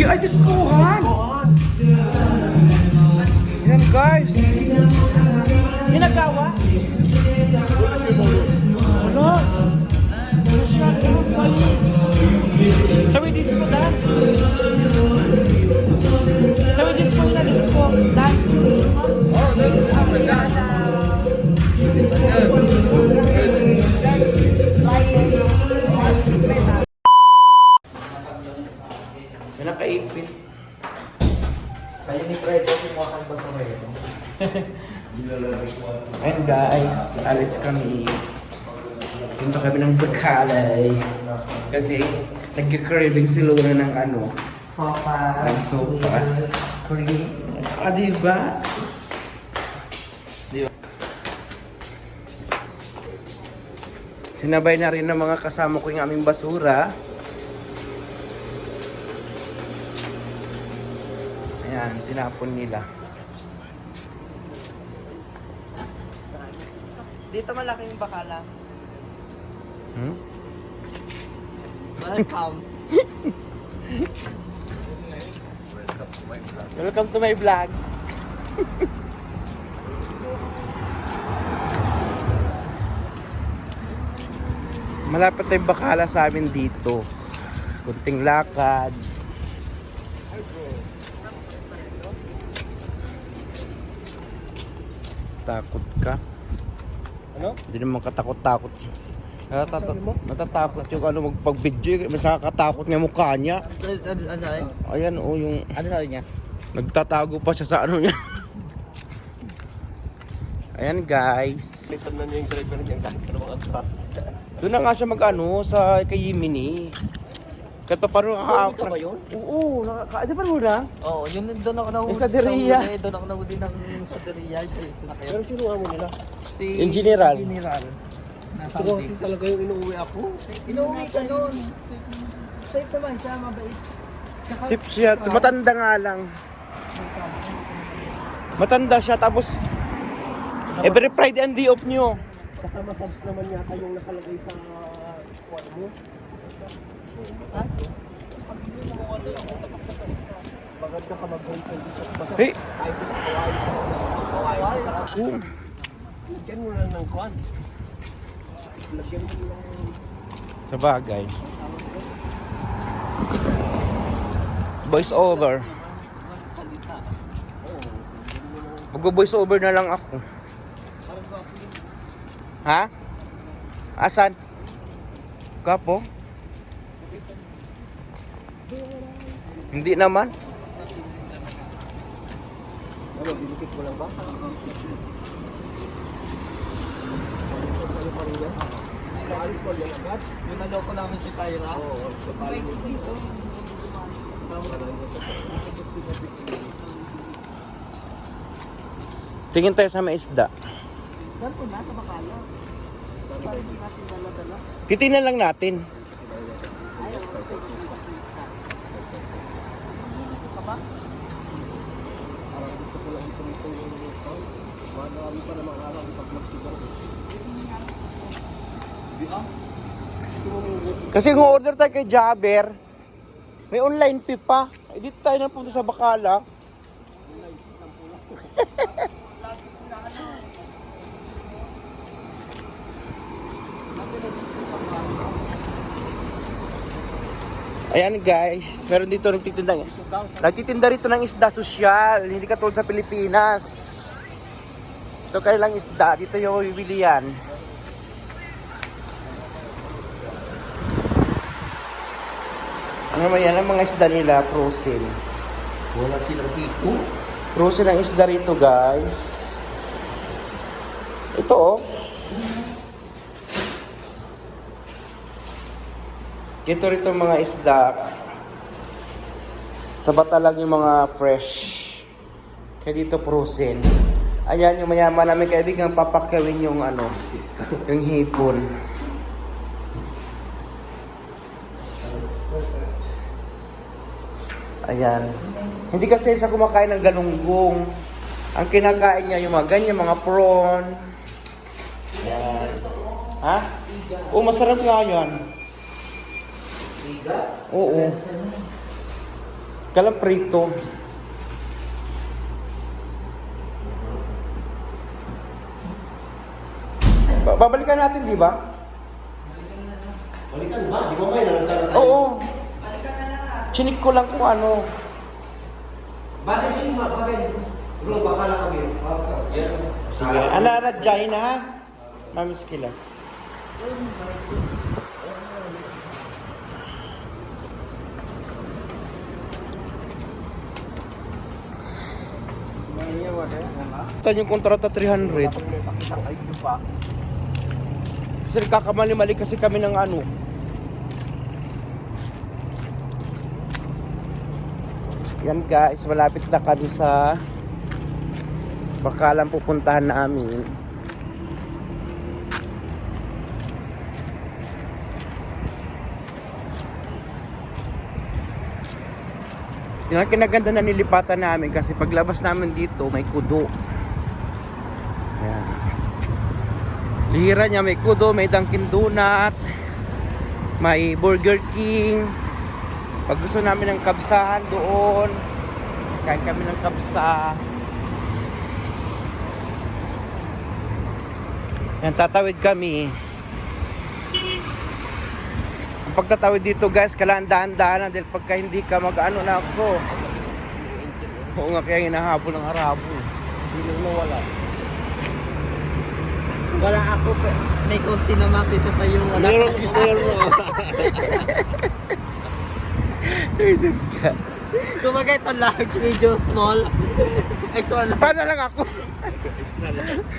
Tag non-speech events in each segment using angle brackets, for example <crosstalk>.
Lagi, ay, Diyos ko, Han! Yan, Kaya ni Fred, kumuha kang basura ito. <laughs> And guys, alis kami. Punta kami ng Bacalay. Kasi nagka-craving si Luna ng ano. Sopa. Ng sopas. Cream. Ah, diba? Diba? Sinabay na rin ng mga kasama ko yung aming basura. Ayan, tinapon nila. Dito malaking bakala. Hmm? Welcome. <laughs> Welcome to my vlog. <laughs> Malapit na yung bakala sa amin dito. Kunting lakad. Takot ka? Ano? Hindi naman katakot-takot. Natatakot, natatakot yung ano magpag-video. Mas nakakatakot nga mukha niya. Ano, ano, ano? Ayan o yung Ano sabi niya? Nagtatago pa siya sa ano niya. Ayan guys. Ito na niya yung driver niya ano. Doon na nga siya mag-ano sa kay Yimini. Kahit pa paano Oh, hindi ka ba yun? Oo, nakaka... Di ba mo na? Oo, yun doon ako nahuli. Sa Deriya. huli, Doon ako nahuli ng sa Deriya. Pero sino nga mo nila? Si Yung general. General. Nasa Ito kasi talaga yung inuwi ako. Inuwi ka nun. Safe naman siya, mabait. Sip siya. Matanda nga lang. Matanda siya tapos every Friday ang day off nyo. Saka massage naman yata yung nakalagay sa kuwan mo. Hey! Oo. Lagyan mo lang ng kuwan. Lagyan mo lang Sa bagay. Voice over. Mag-voice over na lang ako. Ha? Asan? Kapo? Hindi naman. Ano, binikit mo lang ba? Ko yan agad. Yung naloko namin si Tyra. Oo, sa lang. Tingin tayo sa may isda. Saan po na? Sa. Titingnan lang natin. Ay, ako ito yung isa. Ka ba? Parang gusto ko lang ito nito yung taon. Marami pa namang araw ipag-vlog siguro. Di ah? Kasi kung order tayo kay Jabber, may online fee pa. Eh, dito tayo na punta sa Bacala. <laughs> Ayan guys, meron dito nagtitinda. Nagtitinda rito ng isda sosyal, hindi katulad sa Pilipinas. Ito kayo lang isda, dito yung bibili yan. Ano naman yan, ang mga isda nila, frozen. Wala silang dito. Frozen ang isda rito, guys. Ito, oh. Ito rito mga isda. Sa bata lang yung mga fresh. Kaya dito frozen. Ayan yung mayaman namin kaibigan, papakawin yung ano, yung hipon. Ayan. Hindi kasi siya kumakain ng galunggong. Ang kinakain niya yung mga ganyan, mga prawn. Ayan. Ha? Oo, masarap nga yan. Oo. Kalang prito. Ba- Babalikan natin, di ba? Balikan ba? Di ba may nalasara tayo? Oo. Chinik ko lang kung ano. Bakit siya ma? Bakit? Bro, baka lang kami. Yan. Sige. Ana, ana, Jai na ha? Mamis kila. Ito yung kontrata 300. Kasi kakamali-mali kasi kami ng ano. Yan guys, malapit na kami sa bakalan pupuntahan namin. Yung kinaganda na nilipatan namin kasi paglabas namin dito may kudo. Yan. Lihira niya may kudo, may Dunkin Donut, may Burger King. Pag gusto namin ng kabsahan doon, kain kami ng kabsa. Yan, tatawid kami. Pagtatawid dito guys, kailangan dahan-dahan dahil pagka hindi ka mag-ano na ako. Oo nga, kaya hinahabol ng harabo. Hindi na nawala. Wala ako, may konti naman kaysa sa'yo. Wala Meron, ka. meron. Isip ka. Kumbaga ito large, medium, small. Extra large. Paano lang ako?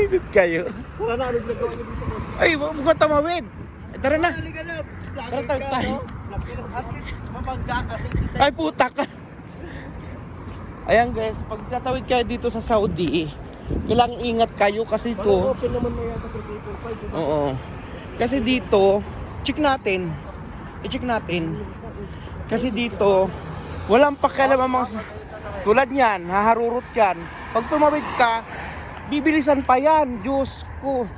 Isip kayo. Wala na rin nagawa niyo dito. Ay, huwag mo tumawid. Eh, Tara na. Tara, tara, tayo. At least, isa. Ay, putak. Ayan guys, pag tatawid kayo dito sa Saudi, kailangan ingat kayo kasi ito. Open naman na yata sa 345. Oo. Kasi dito, check natin. I-check natin. Kasi dito, walang pakialam ang mga... Tulad niyan, haharurot yan. Pag tumawid ka, bibilisan pa yan. Diyos ko.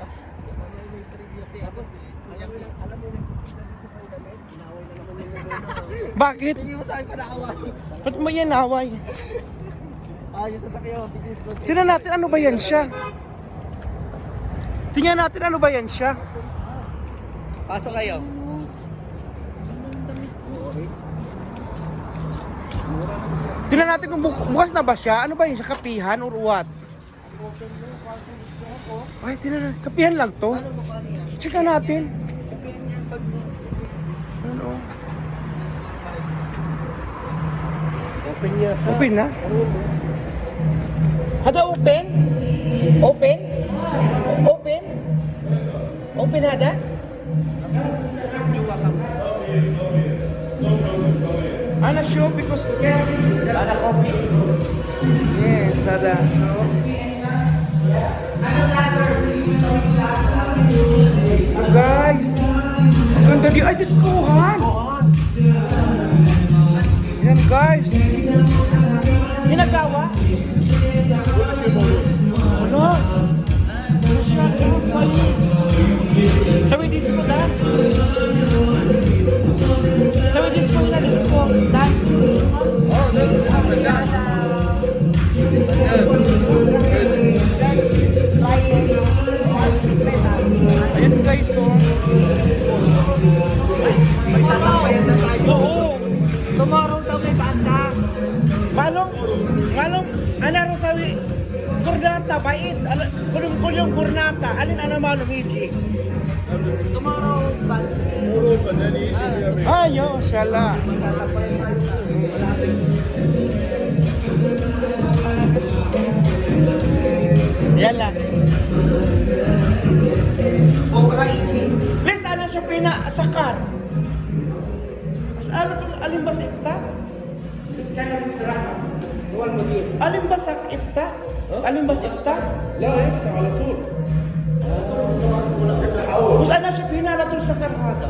Bakit? Hindi mo sa akin panakaway. Ba't mo yan away? Mo, bilis ko. Tingnan natin ano ba yan siya. Tingnan natin ano ba yan siya. Pasok kayo. Tingnan natin kung bu- bukas na ba siya. Ano ba yun siya? Kapihan or what? Ay, tingnan natin. Kapihan lang to. Checka natin. Open niya. Open na? Hada open? Open? Open? Open hada? Ana sure because Ana coffee. Yes, ada. Oh, guys, ang ganda di ay diskuhan. Yan guys. Ginagawa? Ano? Ano siya? Ano ba yun? Sabi disco dance? Paolo Luigi. Tomorrow, Monday. Ah, yo, shala. Yala. Alright. Please, ano siya pinasakat? Mas ano kung alin ba sa ipta? Kaya mo sarap. Alin ba sa ipta? Alin ba sa ipta? La, ipta, ala tol. pinalatul sa karhada.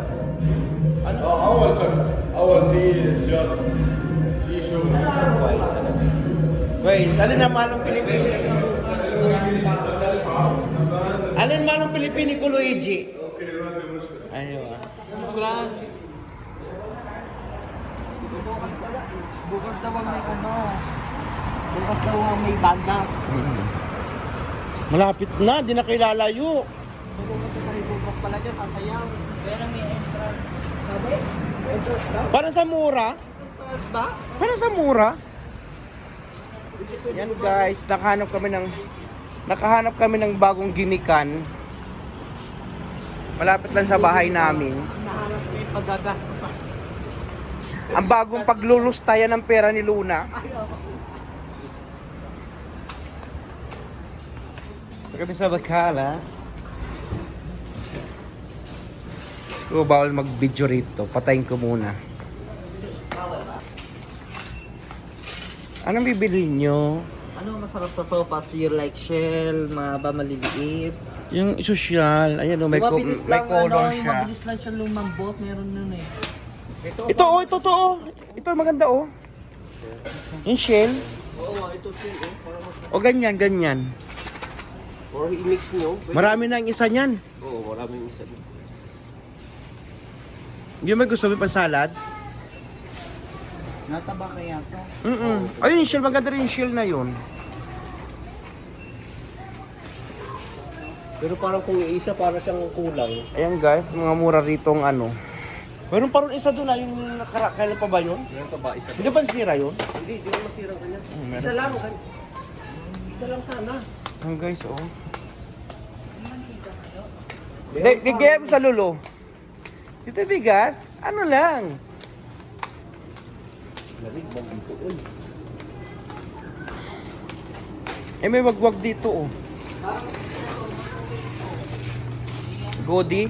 Ano? اه اول فرق اول في صيانه في شغل Wais, ano? Wais, alin na malong Pilipino? Alin malong Pilipino ko Luigi? اوكي ما في مشكله Ano ah. Bukas pala. Bukas daw ang may ano. Bukas daw ang may banda. Mm. Malapit na, di na kayo lalayo. Bukas na tayo bukas pala dyan, sasayaw. Pero may entrance. Sabi? Entrance daw? Para sa mura. Entrance ba? Para sa mura. Yan guys, nakahanap kami ng nakahanap kami ng bagong gimikan. Malapit lang sa bahay namin. Nahanap ko yung paggagastos. Ang bagong paglulustayan ng pera ni Luna. Kami sa Bacala. So, bawal mag-video rito. Patayin ko muna. Anong bibili nyo? Ano masarap sa sopas? You like shell, mahaba, maliliit. Yung social, ayan o, may, Yung co- may lang, color ano, siya. mabilis lang siya lumambot. Meron nun eh. Ito oh, ito to oh. Ito maganda oh. Yung shell. Oo, ito siya eh. Para mas... O ganyan, ganyan. Or i-mix nyo. pwede. Marami na ang isa niyan. Oo, maraming isa. Yung may gusto mo pang salad? Nataba kaya to. Mm Ayun yung shell, maganda rin yung shell na yun. Pero parang kung isa, para siyang kulang. Ayan guys, mga mura rito ang ano. Meron pa rin isa doon ah, yung nakara, kailan pa ba yun? Meron pa ba isa? Hindi ba sira yun? Hindi, hindi mo masirang kanya. Hmm, Isa lang. kan- Isa lang sana. Ang guys, oh. Hindi, gigaya mo sa lulo. Dito bigas, ano lang. Lamig mo dito. Uy. Eh may wagwag dito oh. Godi.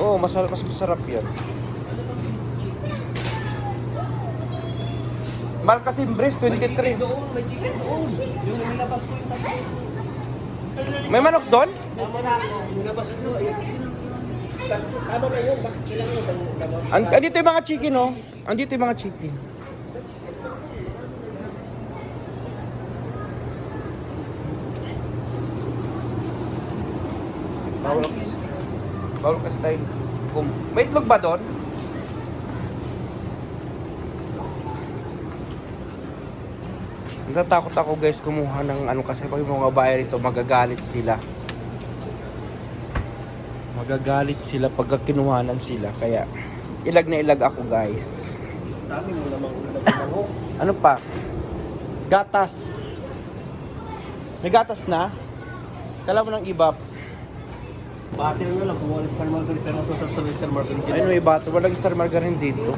Oh, masarap, mas masarap yan. Mahal kasi yung breast, 23. Doon, may chicken doon. Yung nilabas ko yung tatlo. May manok doon? Nilabas ko, ayun kasi lang yun. Tama na yun, bakit kailangan yung labas? An andito yung mga chicken oh. Andito yung mga chicken. Bawal kasi, tayo. May itlog ba doon? Natatakot ako guys kumuha ng ano kasi pag yung mga bayan rito magagalit sila. Magagalit sila pag kinuhanan sila kaya ilag na ilag ako guys. Dami mo namang. <laughs> Ano pa? Gatas. May gatas na? Kala mo ng iba. Butter na lang, kung walang star margarine, pero sa star margarine. Ano iba? Walang star margarine dito.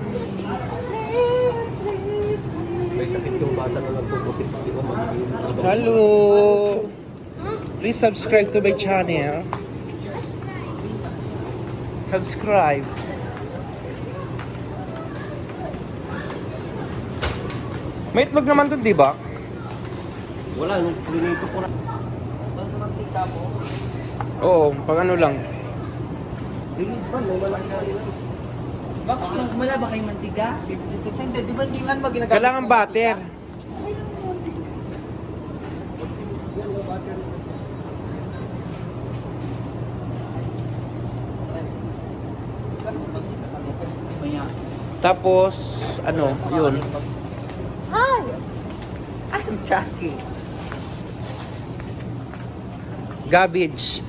Sakit yung bata na nagpupukit, hindi ko magiging. Hello! Please subscribe to my channel. Subscribe. May itlog naman doon, di ba? Wala, nung prinito ko na. Pag mantika mo, Oo, pag ano lang. Dilit ba, may malaki na. Bakit yung wala ba kayong mantika? 56 hindi, di ba di man ba ginagamit Kailangan ng butter. mantika? Tapos, ano, yun. Hi! I'm Jackie. Garbage.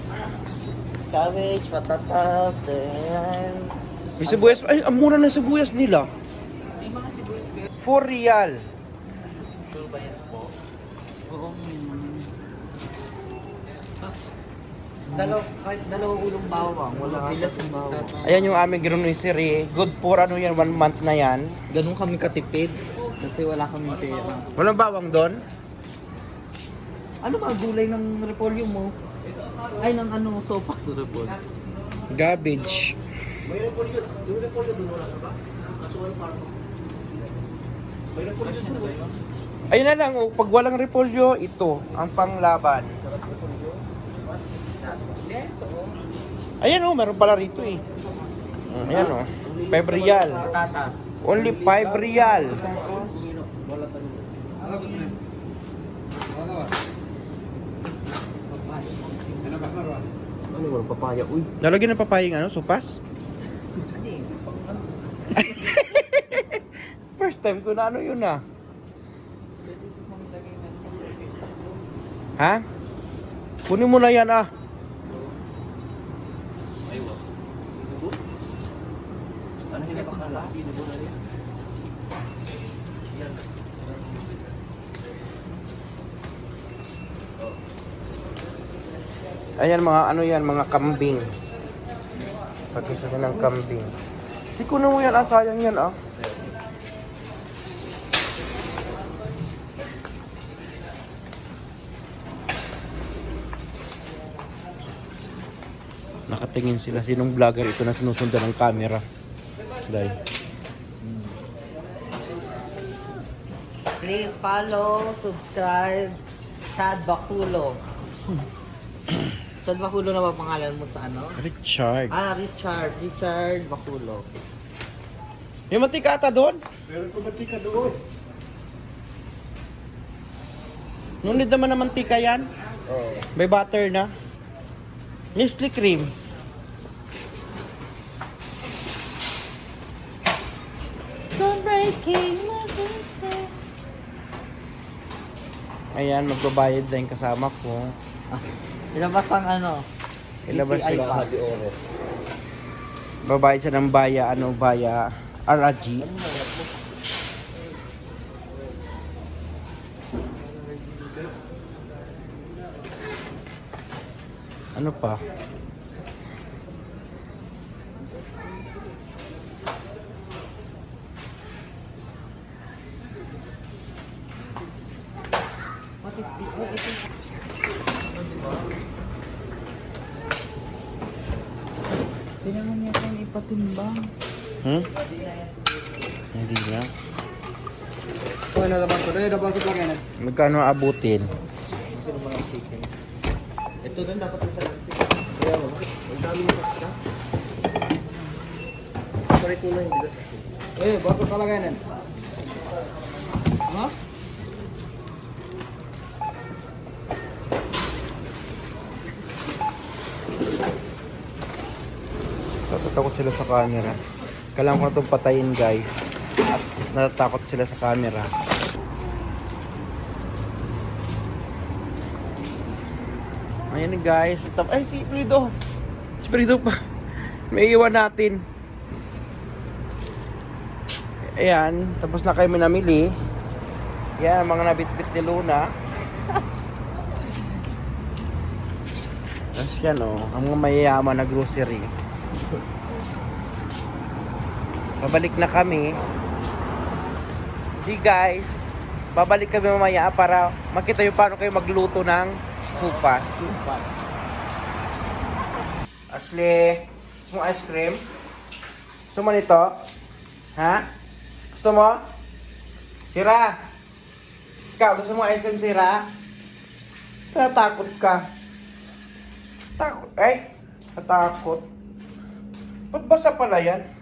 Cabbage, patatas, then... May sibuyas. Ay, ang mura ng sibuyas nila. May mga sibuyas kayo. 4 real. Ito ba yan po? Oo, yun. Dalaw, kahit dalawang ulong bawang, wala bilas ng bawang. Ayan yung aming grocery. Good for ano yan, one month na yan. Ganun kami katipid kasi wala kami pera. Walang bawang doon? Ano ba gulay ng repolyo mo? Ay, ng ano, sopa. Repolyo. Garbage. May repolyo, yung repolyo doon wala ba? Kaso wala parang. May repolyo doon. Ayun na lang, oh, pag walang repolyo, ito, ang panglaban. Ayan oh, meron pala rito eh. Mm, Ayan oh, 5 real. Only 5 real. Wala. Ano yung walang papaya? Uy. Lalagyan ng papayang ano, supas? First time ko na ano yun ah. Ha? Kunin mo na yan ah. Ano hindi pa kala? Hindi. Yan. Ayan mga ano yan, mga kambing. Pagkisa ko ng kambing. Di kunin mo yan ah, sayang yan ah. Nakatingin sila. Sinong vlogger ito na sinusundan ng camera? Dahil. Please follow, subscribe, Chad Bakulo. Chad Bakulo na ba pangalan mo sa ano? Richard. Ah, Richard. Richard Bakulo. May mantika ata doon? Meron ko batika doon. Ngunit naman ng mantika yan. Oo. May butter na. Nestle cream. Ayan, magbabayad na yung kasama ko. Ilabas ang ano? Ilabas sila. pa. Di oro. Babayad siya ng baya, ano, baya, RAG. Ano pa? What is this? What is this? Kailangan niya kang ipatimbang. Hmm? Hindi na. Oh, nalaban ko. Dahil dapat ko lang yan. Magkano abutin? Ng? Ito din dapat isa lang. Kaya mo, ang dami mo kasi Sorry ko na hindi na sa Eh, bago talaga yan. Natatakot sila sa camera. Kailangan ko na itong patayin guys. At natatakot sila sa camera. Ayan guys. Ay, si Frido. Si Frido pa. May iwan natin. Ayan. Tapos na kayo namili. Yan ang mga nabitbit ni Luna. <laughs> Tapos yan o. ang mga mayayaman na grocery. Babalik na kami. See guys, babalik kami mamaya para makita yung paano kayo magluto ng supas. Ashley, mo ice cream? Gusto mo nito? Ha? Gusto mo? Sira! Ikaw, gusto mo ice cream, Sira? Tatakot ka. Takot, eh? Natakot. Ba't basa pala yan?